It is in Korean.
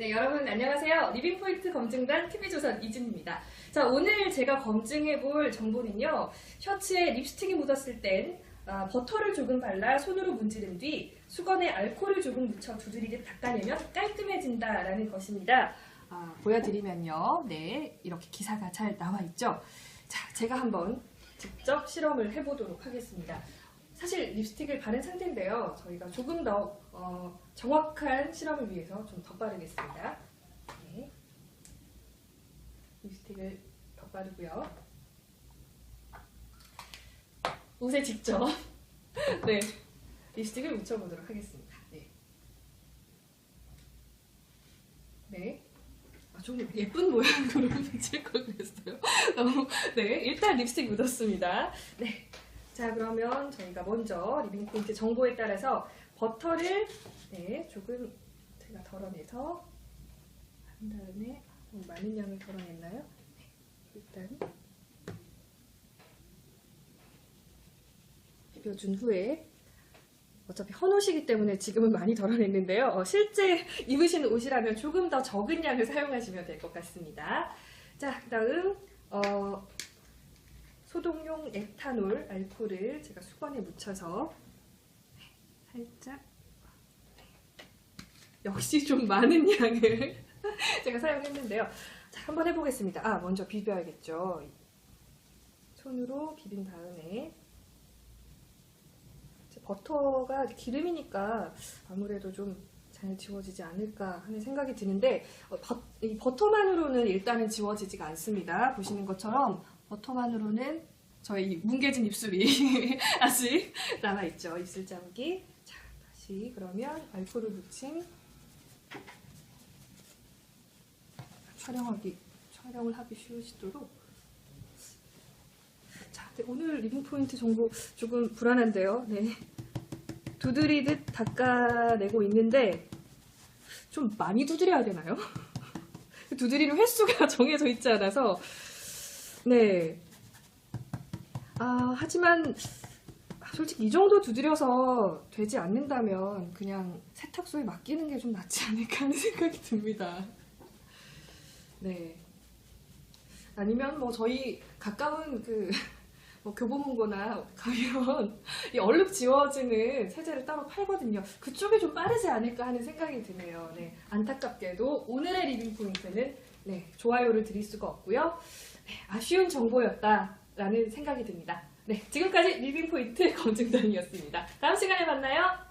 네, 여러분 안녕하세요. 리빙포인트 검증단 TV조선 이진입니다. 자, 오늘 제가 검증해 볼 정보는요. 셔츠에 립스틱이 묻었을 땐 아, 버터를 조금 발라 손으로 문지른 뒤 수건에 알코올을 조금 묻혀 두드리게 닦아내면 깔끔해진다라는 것입니다. 아, 보여드리면요. 네, 이렇게 기사가 잘 나와 있죠. 자, 제가 한번 직접 실험을 해보도록 하겠습니다. 사실 립스틱을 바른 상태인데요. 저희가 조금 더 어, 정확한 실험을 위해서 좀 덧바르겠습니다. 네. 립스틱을 덧바르고요. 옷에 직접 네 립스틱을 묻혀보도록 하겠습니다. 네. 네. 아, 좀 예쁜 모양으로 묻힐 걸 그랬어요. 너무, 네, 일단 립스틱 묻었습니다. 네. 자, 그러면 저희가 먼저 리빙 포인트 정보에 따라서 버터를 네, 조금 제가 덜어내서 한 다음에 너무 많은 양을 덜어냈나요? 네, 일단 비벼준 후에 어차피 헌옷이기 때문에 지금은 많이 덜어냈는데요. 어, 실제 입으시는 옷이라면 조금 더 적은 양을 사용하시면 될 것 같습니다. 자, 그 다음 어, 소독용 에탄올 알코올을 제가 수건에 묻혀서 네, 살짝 네. 역시 좀 많은 양을 제가 사용했는데요. 자, 한번 해보겠습니다. 아, 먼저 비벼야겠죠. 손으로 비빈 다음에 버터가 기름이니까 아무래도 좀 잘 지워지지 않을까 하는 생각이 드는데 어, 버, 이 버터만으로는 일단은 지워지지가 않습니다. 보시는 것처럼 버터만으로는 저희 이 뭉개진 입술이 아직 남아있죠. 입술 자국이. 자, 다시 그러면 알코올을 묻힌 촬영하기, 촬영을 하기 쉬우시도록. 자, 네, 오늘 리빙 포인트 정보 조금 불안한데요. 네. 두드리듯 닦아내고 있는데 좀 많이 두드려야 되나요? 두드리는 횟수가 정해져 있지 않아서 네. 아, 하지만 솔직히 이 정도 두드려서 되지 않는다면 그냥 세탁소에 맡기는 게 좀 낫지 않을까 하는 생각이 듭니다. 네. 아니면 뭐 저희 가까운 그 뭐 교보문고나 가면 이 얼룩 지워지는 세제를 따로 팔거든요. 그쪽이 좀 빠르지 않을까 하는 생각이 드네요. 네. 안타깝게도 오늘의 리빙 포인트는 네, 좋아요를 드릴 수가 없고요. 네, 아쉬운 정보였다라는 생각이 듭니다. 네, 지금까지 리빙 포인트 검증단이었습니다. 다음 시간에 만나요.